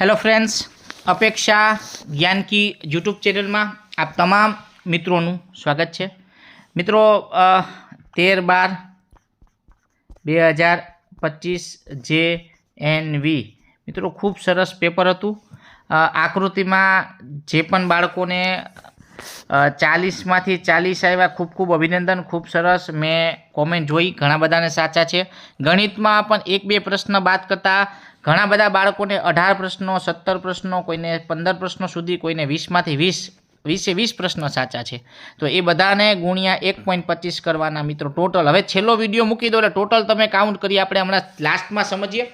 Hello friends અપેક્ષા જ્ઞાન કી YouTube ચેનલમાં આપ તમામ મિત્રોનું સ્વાગત છે. મિત્રો તેર બાર બે હજાર પચીસ જે એન વી. મિત્રો, ખૂબ સરસ પેપર હતું. આકૃતિમાં જે પણ બાળકોને ચાલીસમાંથી ચાલીસ આવ્યા, ખૂબ ખૂબ અભિનંદન, ખૂબ સરસ. મેં કોમેન્ટ જોઈ, ઘણા બધાને સાચા છે. ગણિતમાં પણ એક બે પ્રશ્ન બાદ કરતાં ઘણા બધા બાળકોને અઢાર પ્રશ્નો, સત્તર પ્રશ્નો, કોઈને પંદર પ્રશ્નો સુધી, કોઈને વીસમાંથી વીસ, વીસે વીસ પ્રશ્નો સાચા છે. તો એ બધાને ગુણ્યા એક પોઈન્ટ પચીસ કરવાના મિત્રો ટોટલ હવે છેલ્લો વીડિયો મૂકી દો એટલે ટોટલ તમે કાઉન્ટ કરી આપણે હમણાં લાસ્ટમાં સમજીએ.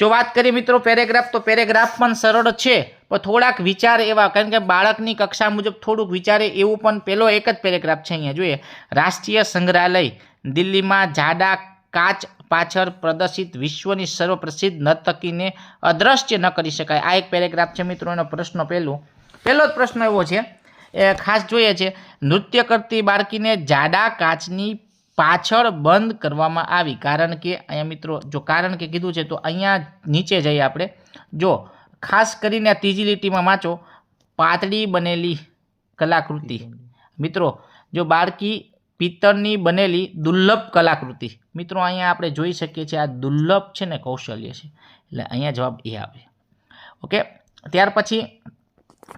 જો વાત કરીએ મિત્રો પેરેગ્રાફ તો પેરેગ્રાફ પણ સરળ છે, પણ થોડાક વિચાર એવા, કારણ કે બાળકની કક્ષા મુજબ થોડુંક વિચારે એવું પણ પહેલો એક જ પેરેગ્રાફ છે અહીંયા. જોઈએ, રાષ્ટ્રીય સંગ્રહાલય, દિલ્હીમાં જાડા કાચ પાછળ પ્રદર્શિત વિશ્વની સર્વપ્રસિદ્ધ નર્તકીને અદ્રશ્ય ન કરી શકાય. આ એક પેરેગ્રાફ છે મિત્રો, એનો પ્રશ્ન પહેલો. પહેલો જ પ્રશ્ન એવો છે, એ ખાસ જોઈએ છે, નૃત્ય કરતી બાળકીને જાડા કાચની પાછળ બંધ કરવામાં આવી. કારણ કે, અહીંયા મિત્રો, જો કારણ કે કીધું છે, તો અહીંયા નીચે જઈએ આપણે. જો, ખાસ કરીને આ ત્રીજી લીટીમાં વાંચો, પાતળી બનેલી કલાકૃતિ. મિત્રો, જો બાળકી પિત્તળની બનેલી દુર્લભ કલાકૃતિ. મિત્રો, અહીંયા આપણે જોઈ શકીએ છીએ આ દુર્લભ છે ને કૌશલ્ય છે. એટલે અહીંયા જવાબ એ આવે. ઓકે? ત્યાર પછી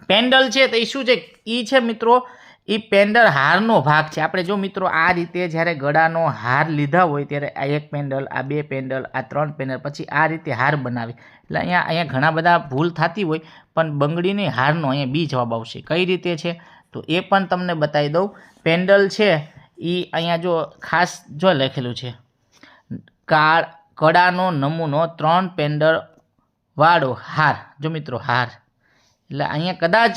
પેન્ડલ છે તો એ શું છે? એ છે મિત્રો એ પેન્ડલ હારનો ભાગ છે. આપણે જો મિત્રો આ રીતે જ્યારે ગળાનો હાર લીધા હોય ત્યારે આ એક પેન્ડલ, આ બે પેન્ડલ, આ ત્રણ પેન્ડલ પછી આ રીતે હાર બનાવી. એટલે અહીંયા અહીંયા ઘણા બધા ભૂલ થતી હોય, પણ બંગડીની હારનો અહીંયા બી જવાબ આવશે. કઈ રીતે છે? તો એ પણ તમને બતાવી દઉં. પેન્ડલ છે એ અહીંયા જો ખાસ જો લખેલું છે. કાળ, કડાનો નમૂનો ત્રણ પેન્ડર વાળો હાર. જો મિત્રો હાર. એટલે અહીંયા કદાચ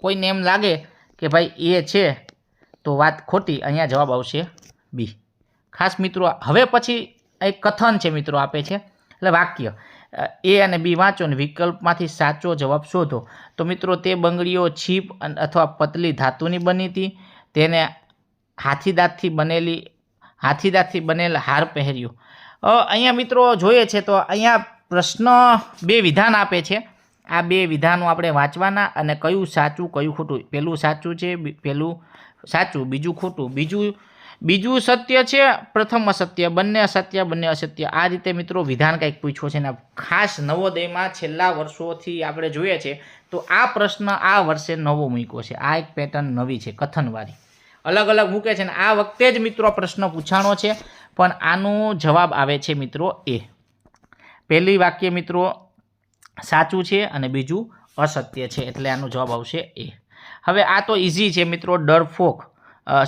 કોઈને એમ લાગે કે ભાઈ એ છે, તો વાત ખોટી, અહીંયા જવાબ આવશે બી. ખાસ મિત્રો, હવે પછી એક કથન છે મિત્રો આપે છે. એટલે વાક્ય, એ અને બી વાંચો અને વિકલ્પમાંથી સાચો જવાબ શોધો. તો મિત્રો, તે બંગડીઓ, છીપ અથવા પતલી ધાતુની બની હતી. તેને હાથીદાંતથી બનેલી, હાથીદાંતથી બનેલ હાર પહેર્યો. અહીંયા મિત્રો જોઈએ છે તો અહીંયા પ્રશ્ન બે વિધાન આપે છે. આ બે વિધાનો આપણે વાંચવાના અને કયું સાચું, કયું ખોટું. પેલું સાચું છે પેલું સાચું, બીજું ખોટું. બીજું બીજું સત્ય છે, પ્રથમ અસત્ય, બંને અસત્ય બંને અસત્ય. આ રીતે મિત્રો વિધાન કંઈક પૂછ્યો છે ને ખાસ નવોદયમાં છેલ્લા વર્ષોથી આપણે જોઈએ છે તો આ પ્રશ્ન આ વર્ષે નવો મૂક્યો છે. આ એક પેટર્ન નવી છે, કથનવાળી. અલગ અલગ મૂકે છે ને આ વખતે જ મિત્રો પ્રશ્ન પૂછાણો છે. પણ આનો જવાબ આવે છે મિત્રો એ. પહેલી વાક્ય મિત્રો સાચું છે અને બીજું અસત્ય છે એટલે આનો જવાબ આવશે એ. હવે આ તો ઇઝી છે મિત્રો ડરફોક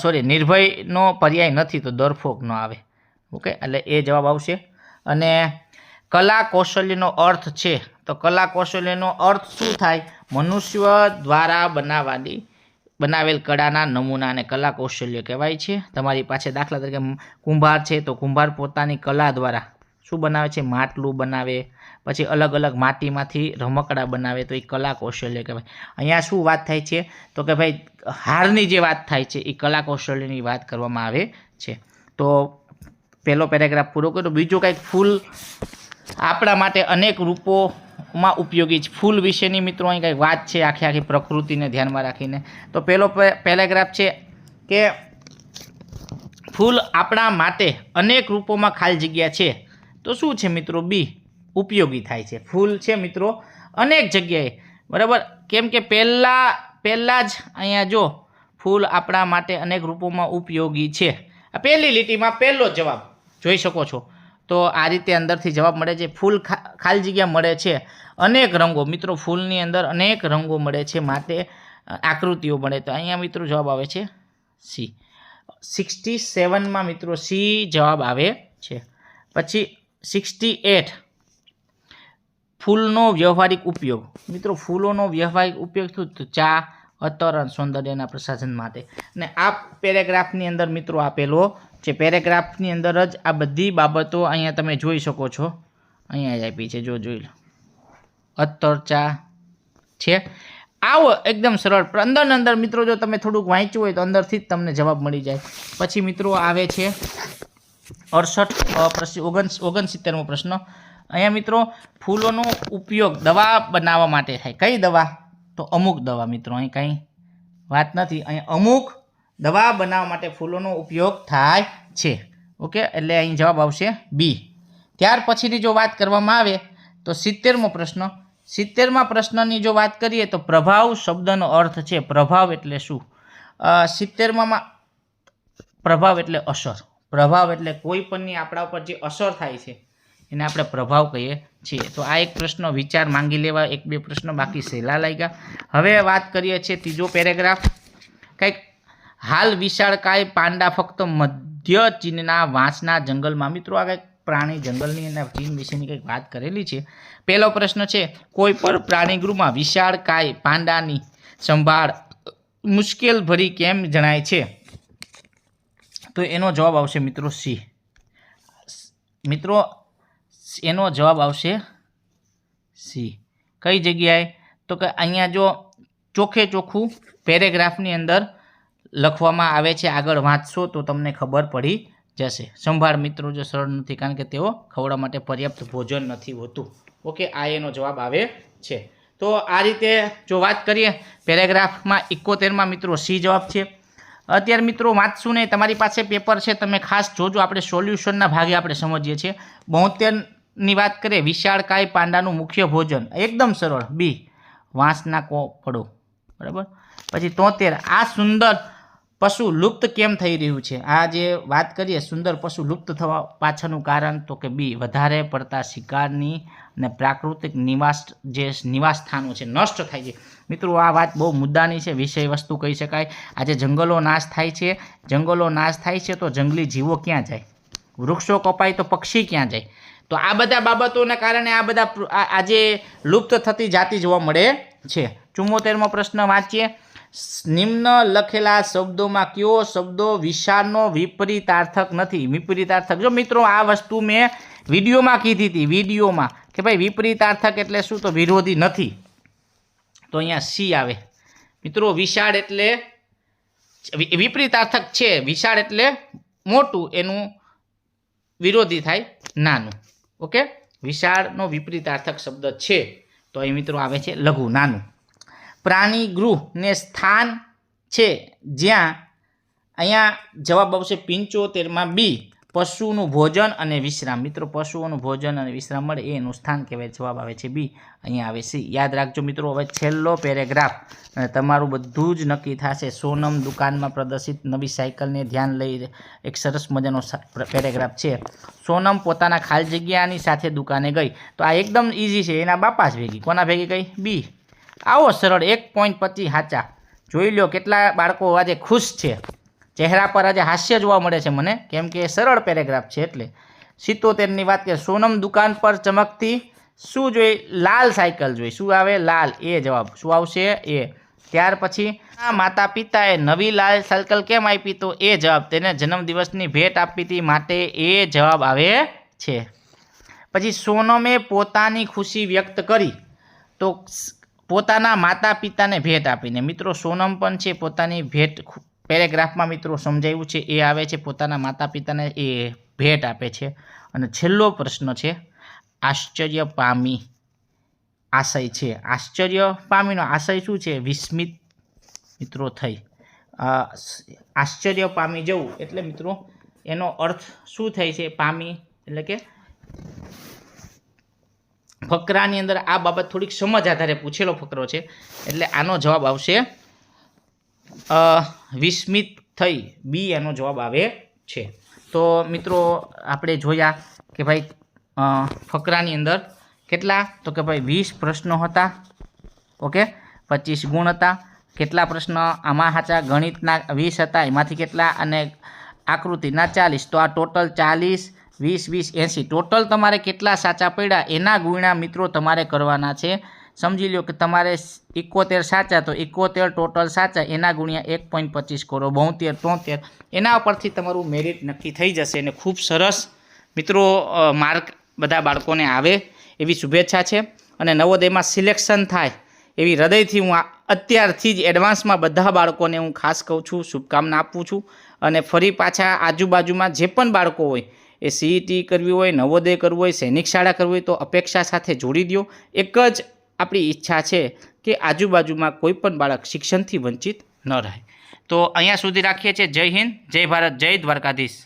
સોરી નિર્ભયનો પર્યાય નથી તો ડરફોક ન આવે. ઓકે, એટલે એ જવાબ આવશે. અને કલા કૌશલ્યનો અર્થ છે. તો કલા કૌશલ્યનો અર્થ શું થાય? મનુષ્ય દ્વારા બનાવવાની બનાવેલ કળાના નમૂના અને કલા કૌશલ્ય કહેવાય છે. તમારી પાસે દાખલા તરીકે કુંભાર છે તો કુંભાર પોતાની કલા દ્વારા શું બનાવે છે? માટલું બનાવે, પછી અલગ અલગ માટીમાંથી રમકડા બનાવે તો એ કલા કૌશલ્ય કહેવાય. અહીંયા શું વાત થાય છે? તો કે ભાઈ, હારની જે વાત થાય છે એ કલા કૌશલ્યની વાત કરવામાં આવે છે. તો પહેલો પેરેગ્રાફ પૂરો કર્યો. બીજું કંઈક ફૂલ આપણા માટે અનેક રૂપોમાં ઉપયોગી છે. ફૂલ વિશેની મિત્રો અહીં કંઈ વાત છે આખી આખી પ્રકૃતિને ધ્યાનમાં રાખીને. તો પહેલો પેરેગ્રાફ છે કે ફૂલ આપણા માટે અનેક રૂપોમાં ખાલી જગ્યા છે. તો શું છે મિત્રો? બી, ઉપયોગી થાય છે. ફૂલ છે મિત્રો અનેક જગ્યાએ. બરાબર? કેમ કે પહેલાં પહેલાં જ અહીંયા જો ફૂલ આપણા માટે અનેક રૂપોમાં ઉપયોગી છે. આ પહેલી લીટીમાં પહેલો જવાબ જોઈ શકો છો. તો આ રીતે અંદરથી જવાબ મળે છે. ફૂલ ખા- ખાલી જગ્યા મળે છે. અનેક રંગો, મિત્રો, ફૂલની અંદર અનેક રંગો મળે છે માટે આકૃતિઓ મળે. તો અહીંયા, મિત્રો, જવાબ આવે છે સી. સિક્સટી સેવનમાં મિત્રો, સી જવાબ આવે છે. પછી સિક્સટી એટ. ફૂલનો વ્યવહારિક ઉપયોગ. મિત્રો, ફૂલોનો વ્યવહારિક ઉપયોગ શું? ચા અત્તર સૌંદર્યના પ્રસાધન માટે. અને આ પેરેગ્રાફની અંદર, મિત્રો, આપેલો છે પેરેગ્રાફની અંદર જ આ બધી બાબતો અહીંયા તમે જોઈ શકો છો. અહીંયા જ આપી છે, જો જોઈ લો. અત્તર ચા છે. આવો એકદમ સરળ. અંદર અંદર મિત્રો જો તમે થોડુંક વાંચ્યું હોય તો અંદરથી જ તમને જવાબ મળી જાય. પછી મિત્રો આવે છે અડસઠ ઓગણ ઓગણસિત્તેરમો પ્રશ્ન. અહીંયા મિત્રો ફૂલોનો ઉપયોગ દવા બનાવવા માટે થાય. કઈ દવા? તો અમુક દવા મિત્રો અહીં કંઈ વાત નથી. અહીંયા અમુક દવા બનાવવા માટે ફૂલોનો ઉપયોગ થાય છે. ઓકે, એટલે અહીં જવાબ આવશે બી ત્યાર પછીની જો વાત કરવામાં આવે, તો સિત્તેરમો પ્રશ્ન. સિત્તેરમાં પ્રશ્નની જો વાત કરીએ, તો પ્રભાવ શબ્દનો અર્થ છે પ્રભાવ એટલે શું? સિત્તેરમાં પ્રભાવ એટલે અસર. પ્રભાવ એટલે કોઈ પણની આપણા ઉપર જે અસર થાય છે, એને આપણે પ્રભાવ કહીએ છીએ. તો આ એક પ્રશ્ન, વિચાર માંગી લેવા, એક બે પ્રશ્ન બાકી સહેલા લાગ્યા. હવે વાત કરીએ છીએ ત્રીજો પેરેગ્રાફ. કંઈક હાલ વિશાળકાય પાંડા ફક્ત મધ્ય ચીનના વાંસના જંગલમાં. મિત્રો, આ કંઈક પ્રાણી જંગલની અને ચીન વિશેની કંઈક વાત કરેલી છે. પહેલો પ્રશ્ન છે, કોઈ પણ પ્રાણીગૃહમાં વિશાળકાય પાંડાની સંભાળ મુશ્કેલ ભરી કેમ જણાય છે? તો એનો જવાબ આવશે મિત્રો સી. મિત્રો, એનો જવાબ આવશે સી. કઈ જગ્યાએ? તો કે અહીંયા જો ચોખ્ખે ચોખ્ખું પેરેગ્રાફની અંદર લખવામાં આવે છે, આગળ વાંચશો તો તમને ખબર પડી જશે. સંભાળ મિત્રો, જો સરળ નથી, કારણ કે તેઓ ખવડાવવા માટે પર્યાપ્ત ભોજન નથી હોતું. ઓકે, આ એનો જવાબ આવે છે. તો આ રીતે જો વાત કરીએ, પેરેગ્રાફમાં ઇકોતેરમાં મિત્રો સી જવાબ છે. અત્યારે મિત્રો વાંચશું નહીં, તમારી પાસે પેપર છે, તમે ખાસ જોજો, આપણે સોલ્યુશનના ભાગે આપણે સમજીએ છીએ. બોતેરની વાત કરીએ વિશાળકાય પાંડાનું મુખ્ય ભોજન. એકદમ સરળ. બી, વાંસના કોપડો બરાબર? પછી તોતેર. આ સુંદર પશુ લુપ્ત કેમ થઈ રહ્યું છે? આ જે વાત કરીએ, સુંદર પશુ લુપ્ત થવા પાછળનું કારણ તો કે બી વધારે પડતા શિકારની અને પ્રાકૃતિક નિવાસ, જે નિવાસ સ્થાનો છે, નષ્ટ થાય છે. મિત્રો, આ વાત બહુ મુદ્દાની છે, વિષય વસ્તુ કહી શકાય. આજે જંગલો નાશ થાય છે. જંગલો નાશ થાય છે તો જંગલી જીવો ક્યાં જાય? વૃક્ષો કપાય તો પક્ષી ક્યાં જાય? તો આ બધા બાબતોને કારણે આ બધા આજે લુપ્ત થતી જાતિ જોવા મળે છે. ચુમ્મોતેરમો પ્રશ્ન વાંચીએ. નિમ્ન લખેલા શબ્દોમાં કયો શબ્દો વિશાળનો વિપરીતાર્થક નથી? વિપરીતાર્થક. જો મિત્રો, આ વસ્તુ મેં વિડીયોમાં કીધી હતી, વિડીયોમાં, કે ભાઈ વિપરીતાર્થક એટલે શું? તો વિરોધી નથી. તો અહીંયા સી આવે. મિત્રો, વિશાળ એટલે વિપરીતાર્થક છે. વિશાળ એટલે મોટું, એનું વિરોધી થાય નાનું. ઓકે? વિશાળનો વિપરીતાર્થક શબ્દ છે. તો અહીં મિત્રો આવે છે લઘુ, નાનું. પ્રાણી ગૃહને સ્થાન છે જ્યાં અહીંયા જવાબ આવશે પંચોતેરમાં બી, પશુનું ભોજન અને વિશ્રામ. મિત્રો, પશુઓનું ભોજન અને વિશ્રામ મળે એનું સ્થાન કહેવાય, જવાબ આવે છે બી. અહીંયા આવે સી યાદ રાખજો મિત્રો, હવે છેલ્લો પેરેગ્રાફ. અને તમારું બધું જ નક્કી થશે. સોનમ દુકાનમાં પ્રદર્શિત નવી સાયકલને ધ્યાન લઈ એક સરસ મજાનો પેરેગ્રાફ છે. સોનમ પોતાના ખાલી જગ્યાની સાથે દુકાને ગઈ. તો આ એકદમ ઇઝી છે. એના બાપા જ ભેગી. કોના ભેગી ગઈ? બી. આવો સરળ, એક પોઈન્ટ પચીસ હાચા જોઈ લો કેટલા બાળકો આજે ખુશ છે. ચહેરા પર આજે હાસ્ય જોવા મળે છે મને, કેમ કે સરળ પેરેગ્રાફ છે એટલે. સિત્તોતેરની વાત કરીએ સોનમ દુકાન પર ચમકતી શું જોઈ? લાલ સાયકલ જોઈ. શું આવે? લાલ. એ જવાબ. શું આવશે? એ. ત્યાર પછી માતા પિતાએ નવી લાલ સાયકલ કેમ આપી? તો એ જવાબ. તેને જન્મદિવસની ભેટ આપી હતી માટે એ જવાબ આવે છે. પછી સોનમે પોતાની ખુશી વ્યક્ત કરી. તો પોતાના માતા પિતાને ભેટ આપીને. મિત્રો, સોનમ પણ છે પોતાની ભેટ પેરેગ્રાફમાં મિત્રો સમજાવ્યું છે, એ આવે છે પોતાના માતા પિતાને એ ભેટ આપે છે. અને છેલ્લો પ્રશ્ન છે, આશ્ચર્ય પામી, આશય છે. આશ્ચર્ય પામીનો આશય શું છે? વિસ્મિત મિત્રો થઈ. આશ્ચર્ય પામી જવું. એટલે મિત્રો, એનો અર્થ શું થાય છે? પામી, એટલે કે ફકરાની અંદર આ બાબત થોડીક સમજ આધારે પૂછેલો ફકરો છે. એટલે આનો જવાબ આવશે વિસ્મિત થઈ બી એનો જવાબ આવે છે. તો મિત્રો, આપણે જોયા કે ભાઈ ફકરાની અંદર કેટલા? તો કે ભાઈ વીસ પ્રશ્નો હતા. ઓકે? પચીસ ગુણ હતા. કેટલા પ્રશ્ન? આમાં સાચા ગણિતના વીસ હતા. એમાંથી કેટલા? અને આકૃતિના ચાલીસ. તો આ ટોટલ ચાલીસ વીસ વીસ, એંસી. ટોટલ તમારે કેટલા સાચા પડ્યા? એના ગુણ્યા મિત્રો તમારે કરવાના છે. સમજી લો કે તમારે ઇકોતેર સાચા, તો ઇકોતેર ટોટલ સાચા, એના ગુણ્યા એક પોઈન્ટ પચીસ કરો. બોતેર, તોતેર. એના ઉપરથી તમારું મેરિટ નક્કી થઈ જશે અને ખૂબ સરસ મિત્રો માર્ક બધા બાળકોને આવે એવી શુભેચ્છા છે. અને નવોદયમાં સિલેક્શન થાય એવી હૃદયથી હું અત્યારથી જ એડવાન્સમાં બધા બાળકોને હું ખાસ કહું છું. શુભકામના આપું છું. અને ફરી પાછા આજુબાજુમાં જે પણ બાળકો હોય એ સીઈટી કરવી હોય, નવોદય કરવું હોય, સૈનિક શાળા કરવી હોય તો અપેક્ષા સાથે જોડી દો એક જ આપણી ઈચ્છા છે કે આજુબાજુમાં કોઈ પણ બાળક શિક્ષણથી વંચિત ન રહે. તો અહીંયા સુધી રાખીએ છીએ જય હિન્દ, જય ભારત, જય દ્વારકાધીશ.